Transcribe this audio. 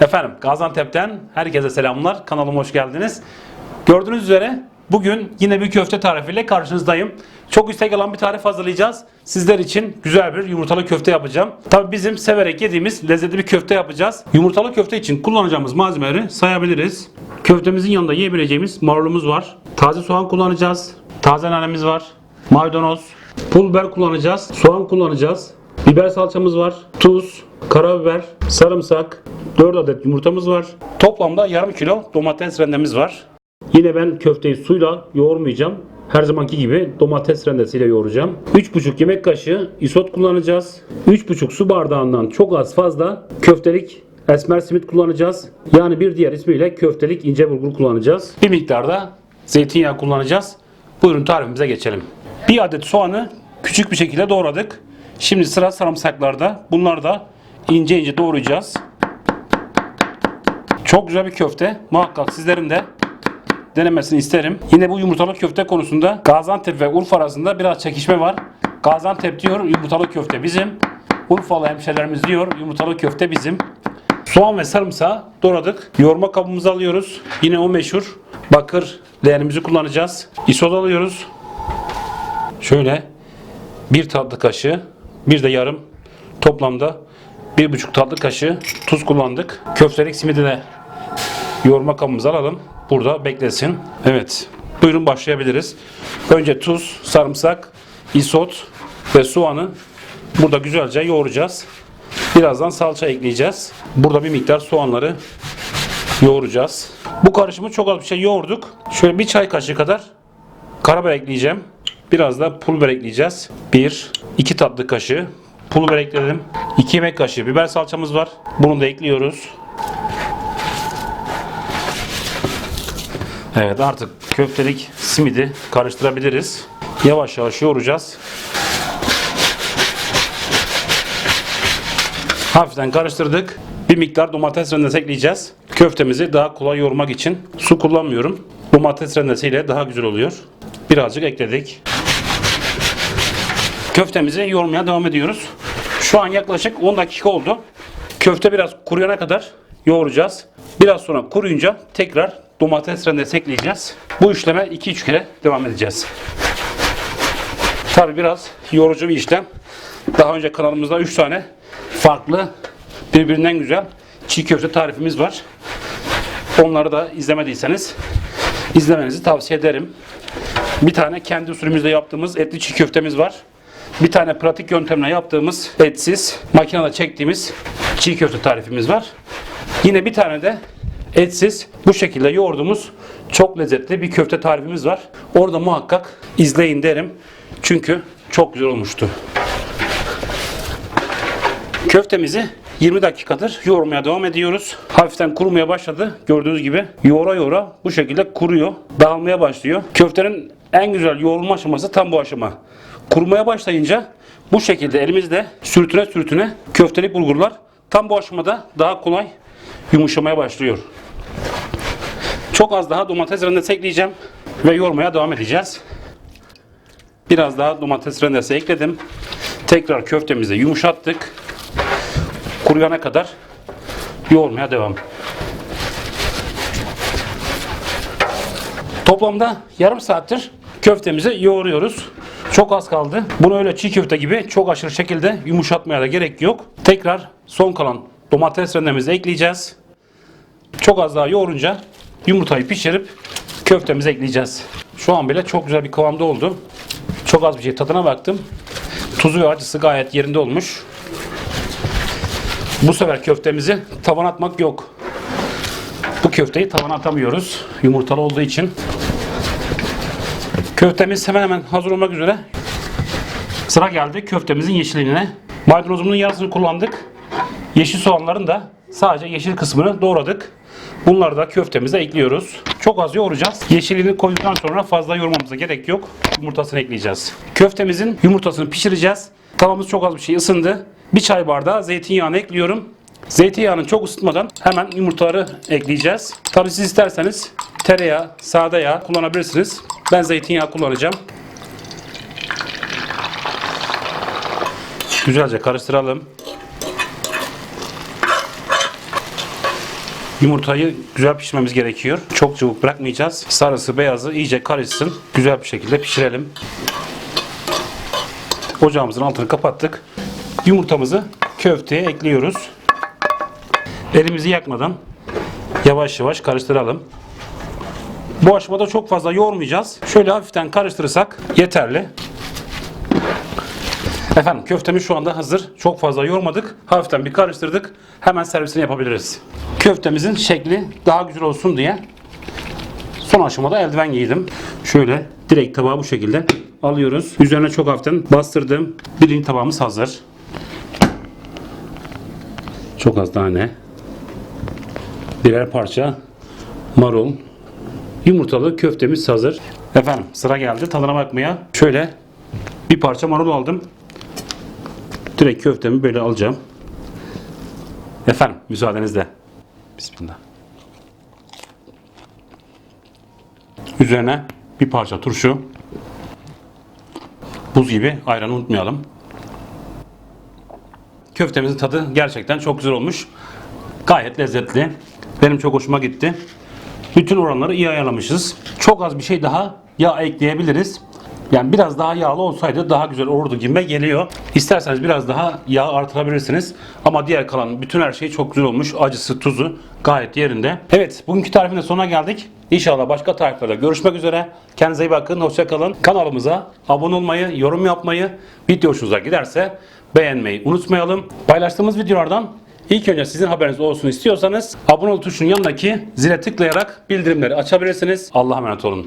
Efendim Gaziantep'ten herkese selamlar. Kanalıma hoş geldiniz. Gördüğünüz üzere bugün yine bir köfte tarifiyle karşınızdayım. Çok istek alan bir tarif hazırlayacağız. Sizler için güzel bir yumurtalı köfte yapacağım. Tabii bizim severek yediğimiz lezzetli bir köfte yapacağız. Yumurtalı köfte için kullanacağımız malzemeleri sayabiliriz. Köftemizin yanında yiyebileceğimiz marulumuz var. Taze soğan kullanacağız. Taze nanemiz var. Maydanoz, pul biber kullanacağız. Soğan kullanacağız. Biber salçamız var. Tuz, karabiber, sarımsak, 4 adet yumurtamız var. Toplamda yarım kilo domates rendemiz var. Yine ben köfteyi suyla yoğurmayacağım. Her zamanki gibi domates rendesiyle yoğuracağım. 3,5 yemek kaşığı isot kullanacağız. 3,5 su bardağından çok az fazla köftelik esmer simit kullanacağız. Yani bir diğer ismiyle köftelik ince bulgur kullanacağız. Bir miktarda zeytinyağı kullanacağız. Buyurun tarifimize geçelim. Bir adet soğanı küçük bir şekilde doğradık. Şimdi sıra sarımsaklarda. Bunları da ince ince doğrayacağız. Çok güzel bir köfte. Muhakkak sizlerin de denemesini isterim. Yine bu yumurtalı köfte konusunda Gaziantep ve Urfa arasında biraz çekişme var. Gaziantep diyor yumurtalı köfte bizim. Urfalı hemşerilerimiz diyor yumurtalı köfte bizim. Soğan ve sarımsağı doğradık. Yoğurma kabımızı alıyoruz. Yine o meşhur bakır leğenimizi kullanacağız. Isot alıyoruz. Şöyle bir tatlı kaşığı, bir de yarım toplamda bir buçuk tatlı kaşığı tuz kullandık. Köftelik simidi de yoğurma kabımıza alalım. Burada beklesin. Evet. Buyurun başlayabiliriz. Önce tuz, sarımsak, isot ve soğanı burada güzelce yoğuracağız. Birazdan salça ekleyeceğiz. Burada bir miktar soğanları yoğuracağız. Bu karışımı çok az bir şey yoğurduk. Şöyle bir çay kaşığı kadar karabiber ekleyeceğim. Biraz da pul ekleyeceğiz. 1, 2 tatlı kaşığı pul biber ekledim. 2 yemek kaşığı biber salçamız var. Bunu da ekliyoruz. Evet artık köftelik simidi karıştırabiliriz. Yavaş yavaş yoğuracağız. Hafiften karıştırdık. Bir miktar domates rendesi ekleyeceğiz. Köftemizi daha kolay yoğurmak için su kullanmıyorum. Domates rendesiyle daha güzel oluyor. Birazcık ekledik. Köftemizi yoğurmaya devam ediyoruz. Şu an yaklaşık 10 dakika oldu. Köfte biraz kuruyana kadar yoğuracağız. Biraz sonra kuruyunca tekrar domates rendesi ekleyeceğiz. Bu işleme 2-3 kere devam edeceğiz. Tabi biraz yorucu bir işlem. Daha önce kanalımızda 3 tane farklı birbirinden güzel çiğ köfte tarifimiz var. Onları da izlemediyseniz izlemenizi tavsiye ederim. Bir tane kendi usulümüzde yaptığımız etli çiğ köftemiz var. Bir tane pratik yöntemle yaptığımız etsiz, makinede çektiğimiz çiğ köfte tarifimiz var. Yine bir tane de etsiz bu şekilde yoğurduğumuz çok lezzetli bir köfte tarifimiz var. Orada muhakkak izleyin derim. Çünkü çok güzel olmuştu. Köftemizi 20 dakikadır yoğurmaya devam ediyoruz. Hafiften kurumaya başladı. Gördüğünüz gibi yoğura yoğura bu şekilde kuruyor. Dağılmaya başlıyor. Köftenin en güzel yoğrulma aşaması tam bu aşama. Kurumaya başlayınca bu şekilde elimizde sürtüne sürtüne köftelik bulgurlar tam bu aşamada daha kolay yumuşamaya başlıyor. Çok az daha domates rendesi ekleyeceğim ve yoğurmaya devam edeceğiz. Biraz daha domates rendesi ekledim. Tekrar köftemizi yumuşattık. Kuruyana kadar yoğurmaya devam. Toplamda yarım saattir köftemizi yoğuruyoruz. Çok az kaldı. Bunu öyle çiğ köfte gibi çok aşırı şekilde yumuşatmaya da gerek yok. Tekrar son kalan domates rendemizi ekleyeceğiz. Çok az daha yoğurunca yumurtayı pişirip köftemizi ekleyeceğiz. Şu an bile çok güzel bir kıvamda oldu. Çok az bir şey tadına baktım. Tuzu ve acısı gayet yerinde olmuş. Bu sefer köftemizi tavan atmak yok. Bu köfteyi tavana atamıyoruz. Yumurtalı olduğu için. Köftemiz hemen hemen hazır olmak üzere. Sıra geldi köftemizin yeşilliğine. Maydanozumuzun yarısını kullandık. Yeşil soğanların da sadece yeşil kısmını doğradık. Bunları da köftemize ekliyoruz. Çok az yoğuracağız. Yeşilliğini koyduktan sonra fazla yoğurmamıza gerek yok. Yumurtasını ekleyeceğiz. Köftemizin yumurtasını pişireceğiz. Tavamız çok az bir şey ısındı. Bir çay bardağı zeytinyağını ekliyorum. Zeytinyağını çok ısıtmadan hemen yumurtaları ekleyeceğiz. Tabi siz isterseniz tereyağı, sade yağ kullanabilirsiniz. Ben zeytinyağı kullanacağım. Güzelce karıştıralım. Yumurtayı güzel pişirmemiz gerekiyor. Çok çabuk bırakmayacağız. Sarısı beyazı iyice karışsın. Güzel bir şekilde pişirelim. Ocağımızın altını kapattık. Yumurtamızı köfteye ekliyoruz. Elimizi yakmadan yavaş yavaş karıştıralım. Bu aşamada çok fazla yoğurmayacağız. Şöyle hafiften karıştırırsak yeterli. Efendim köftemiz şu anda hazır. Çok fazla yoğurmadık. Hafiften bir karıştırdık. Hemen servisini yapabiliriz. Köftemizin şekli daha güzel olsun diye son aşamada eldiven giydim. Şöyle direkt tabağı bu şekilde alıyoruz. Üzerine çok hafiften bastırdım. Birinci tabağımız hazır. Çok az tane. Birer parça marul. Yumurtalı köftemiz hazır. Efendim sıra geldi tadına bakmaya. Şöyle bir parça marul aldım. Direkt köftemi böyle alacağım. Efendim müsaadenizle. Bismillah. Üzerine bir parça turşu. Buz gibi ayranı unutmayalım. Köftemizin tadı gerçekten çok güzel olmuş. Gayet lezzetli. Benim çok hoşuma gitti. Bütün oranları iyi ayarlamışız. Çok az bir şey daha yağ ekleyebiliriz. Yani biraz daha yağlı olsaydı daha güzel olurdu gibime geliyor. İsterseniz biraz daha yağ artırabilirsiniz. Ama diğer kalan bütün her şey çok güzel olmuş. Acısı, tuzu gayet yerinde. Evet, bugünkü tarifin de sonuna geldik. İnşallah başka tariflerde görüşmek üzere. Kendinize iyi bakın, hoşça kalın. Kanalımıza abone olmayı, yorum yapmayı, video hoşunuza giderse beğenmeyi unutmayalım. Paylaştığımız videolardan İlk önce sizin haberiniz olsun istiyorsanız abone ol tuşunun yanındaki zile tıklayarak bildirimleri açabilirsiniz. Allah'a emanet olun.